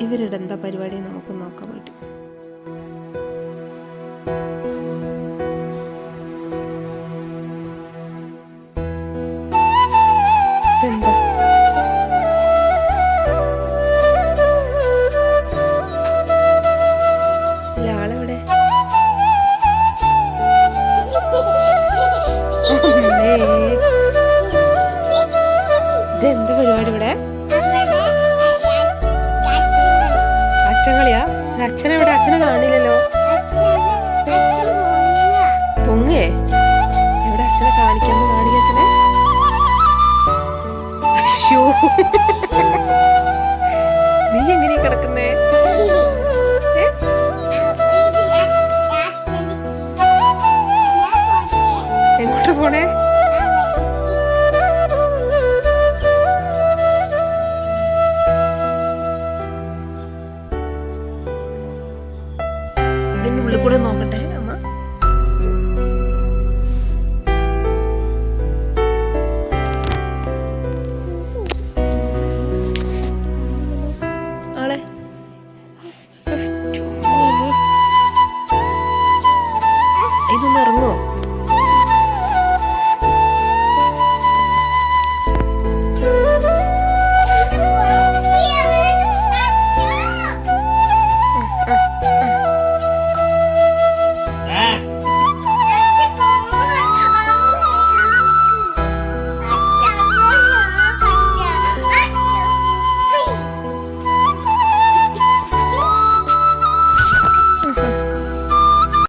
ഇവരുടെ എന്താ പരിപാടി നമുക്ക് നോക്കാൻ പറ്റും ഇതെന്താ പരിപാടി ഇവിടെ? അച്ഛനെവിടെ? അച്ഛനെ കാണില്ലല്ലോ. പൊങ്ങേ? എവിടെ അച്ഛനെ കാണിക്കാൻ കാണിക്ക അച്ഛനെ. നീ എങ്ങനെയാ കിടക്കുന്നേ? കൂടെ നോക്കട്ടെ.